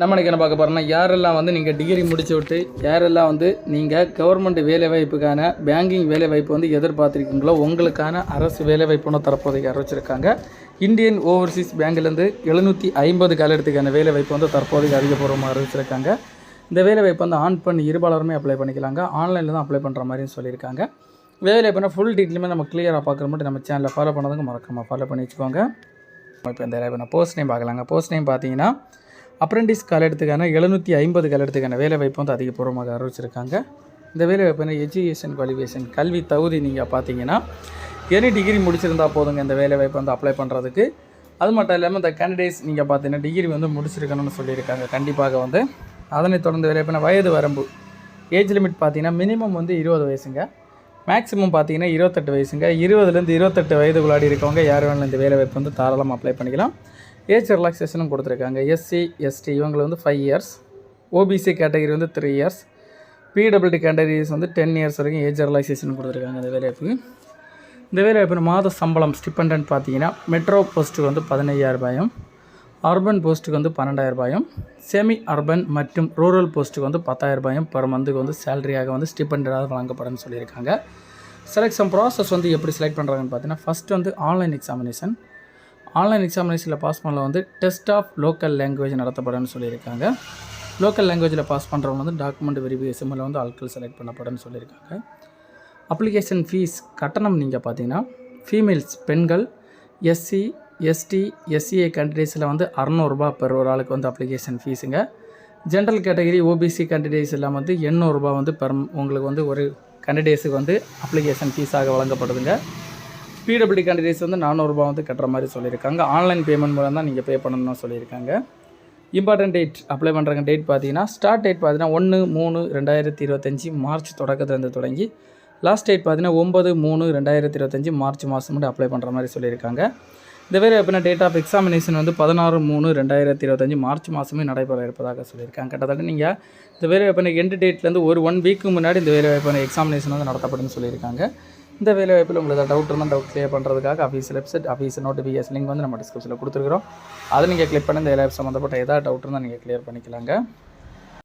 நம்ம இன்னைக்கு என்ன பார்க்க போகிறோம்னா யாரெல்லாம் வந்து நீங்கள் டிகிரி முடிச்சு விட்டு யாரெல்லாம் வந்து நீங்கள் கவர்மெண்ட் வேலைவாய்ப்புக்கான பேங்கிங் வேலைவாய்ப்பு வந்து எதிர்பார்த்துருக்கீங்களோ உங்களுக்கான அரசு வேலைவாய்ப்பு ஒன்று தற்போதைக்கு அறிவிச்சிருக்காங்க. இந்தியன் ஓவர்சீஸ் பேங்க்லேருந்து எழுநூற்றி ஐம்பது காலத்துக்கான வேலைவாய்ப்பு வந்து தற்போதைக்கு அதிகபூர்வமாக அறிவிச்சிருக்காங்க. இந்த வேலைவாய்ப்பு வந்து ஆன் பண்ணி இருபாலருமே அப்ளை பண்ணிக்கலாங்க. ஆன்லைனில் தான் அப்ளை பண்ணுற மாதிரியும் சொல்லியிருக்காங்க. வேலைவாய்ப்புனா ஃபுல் டீட்டெயிலுமே நம்ம கிளியராக பார்க்குற மட்டும் நம்ம சேனலில் ஃபாலோ பண்ணதுங்க மறக்காமல் ஃபாலோ பண்ணி வச்சுக்கோங்க. இப்போ இந்த நான் போஸ்ட் நேம் பார்க்கலாங்க. போஸ்ட் நேம் பார்த்தீங்கன்னா அப்ரெண்டிஸ் காலத்துக்கான எழுநூற்றி ஐம்பது காலத்துக்கான வேலைவாய்ப்பு வந்து அதிகபூர்வமாக அறிவிச்சிருக்காங்க. இந்த வேலைவாய்ப்பு எஜுகேஷன் குவாலிஃபிகேஷன் கல்வி தகுதி நீங்கள் பார்த்தீங்கன்னா எனி டிகிரி முடிச்சிருந்தா போதுங்க இந்த வேலைவாய்ப்பு வந்து அப்ளை பண்ணுறதுக்கு அது மட்டும் இல்லாமல் இந்த கேண்டிடேட்ஸ் நீங்கள் பார்த்தீங்கன்னா டிகிரி வந்து முடிச்சிருக்கணும்னு சொல்லியிருக்காங்க. கண்டிப்பாக வந்து அதனை தொடர்ந்து வேலைவாய்ப்புனா வயது வரம்பு. ஏஜ் லிமிட் பார்த்தீங்கன்னா மினிமம் வந்து இருபது வயசுங்க. மேக்ஸிமம் பார்த்தீங்கன்னா இருபத்தெட்டு வயசுங்க. இருபதுலேருந்து இருபத்தெட்டு வயதுக்குள்ளாடி இருக்கவங்க யார் வேணாலும் இந்த வேலைவாய்ப்பு வந்து தாராளமாக அப்ளை பண்ணிக்கலாம். ஏஜ் ரிலாக்ஸேஷனும் கொடுத்துருக்காங்க. எஸ்சி எஸ்டி இவங்களை வந்து ஃபைவ் இயர்ஸ் ஓபிசி கேட்டகரி வந்து த்ரீ இயர்ஸ் பிடபிள்டி கேட்டகரிஸ் வந்து டென் இயர்ஸ் வரைக்கும் ஏஜ் ரிலாக்ஸேஷன் கொடுத்துருக்காங்க இந்த வேலைவாய்ப்புக்கு இந்த வேலைவாய்ப்பு மாத சம்பளம் ஸ்டிபெண்டன் பார்த்தீங்கன்னா மெட்ரோ போஸ்ட்டுக்கு வந்து பதினையாயிரரூபாயும் அர்பன் போஸ்ட்டுக்கு வந்து பன்னெண்டாயிரரூபாயும் செமி அர்பன் மற்றும் ரூரல் போஸ்ட்டுக்கு வந்து பத்தாயிரரூபாயும் பர் மந்த்துக்கு வந்து சேலரியாக வந்து ஸ்டிபெண்டாக வழங்கப்படும்னு சொல்லியிருக்காங்க. செலெக்ஷன் ப்ராசஸ் வந்து எப்படி செலக்ட் பண்ணுறாங்கன்னு பார்த்தீங்கன்னா ஃபஸ்ட் வந்து ஆன்லைன் எக்ஸாமினேஷன் ஆன்லைன் எக்ஸாமினேஷனில் பாஸ் பண்ணல வந்து டெஸ்ட் ஆஃப் லோக்கல் லாங்குவேஜ் நடத்தப்படும்னு சொல்லியிருக்காங்க. லோக்கல் லாங்குவேஜில் பாஸ் பண்ணுறவங்க வந்து டாக்குமெண்ட் வெரிஃபிகேஷனில் வந்து ஆட்கள் செலக்ட் பண்ணப்படும்னு சொல்லியிருக்காங்க. அப்ளிகேஷன் ஃபீஸ் கட்டணம் நீங்கள் பார்த்தீங்கன்னா ஃபீமேல்ஸ் பெண்கள் எஸ்சி எஸ்டி எஸ்சிஏ கேண்டிடேட்ஸில் வந்து அறநூறுபா பெர் ஒரு ஆளுக்கு வந்து அப்ளிகேஷன் ஃபீஸுங்க ஜென்ரல் கேட்டகரி ஓபிசி கேண்டிடேட்ஸ் எல்லாம் வந்து எண்ணூறுரூபா வந்து பெர் உங்களுக்கு வந்து ஒரு கேண்டிடேட்ஸுக்கு வந்து அப்ளிகேஷன் ஃபீஸாக வழங்கப்படுதுங்க. பிடபிள்யூ கேண்டிடேட்ஸ் வந்து நானூறுரூபா வந்து கட்டுற மாதிரி சொல்லியிருக்காங்க. ஆன்லைன் பேமெண்ட் மூலம் தான் நீங்கள் பே பண்ணணும்னு சொல்லியிருக்காங்க. இம்பார்ட்டன்ட் டேட் அப்ளை பண்ணுறாங்க டேட் பார்த்தீங்கன்னா ஸ்டார்ட் டேட் பார்த்தீங்கன்னா ஒன்று மூணு ரெண்டாயிரத்தி இருபத்தஞ்சி மார்ச் தொடக்கத்துலேருந்து தொடங்கி லாஸ்ட் டேட் பார்த்தீங்கன்னா ஒம்பது மூணு ரெண்டாயிரத்தி இருபத்தஞ்சி மார்ச் மாதம் மட்டும் அப்ளை பண்ணுற மாதிரி சொல்லியிருக்காங்க. இந்த வேறு எப்படின்னா டேட் ஆஃப் எக்ஸாமினேஷன் வந்து பதினாறு மூணு ரெண்டாயிரத்தி இருபத்தஞ்சி மார்ச் மாதமே நடைபெற இருப்பதாக சொல்லியிருக்காங்க. கிட்டத்தட்ட நீங்கள் இந்த வேலை வாய்ப்பு எண்டு டேட்லேருந்து ஒரு ஒன் வீக்கு முன்னாடி இந்த வேலை வாய்ப்பு எக்ஸாமினேஷன் வந்து நடத்தப்படும்னு சொல்லியிருக்காங்க. இந்த வேலை வாய்ப்பில் உங்களுக்கு டவுட் இருந்தால் டவுட் கிளியர் பண்ணுறதுக்காக office website office notification link வந்து நம்ம டிஸ்கிரிப்ஷனில் கொடுத்துருக்குறோம். அதை நீங்கள் கிளிக் பண்ணி இந்த வேலை சம்மந்தப்பட்ட ஏதாவது டவுட் இருந்தால் நீங்கள் கிளியர் பண்ணிக்கலாங்க.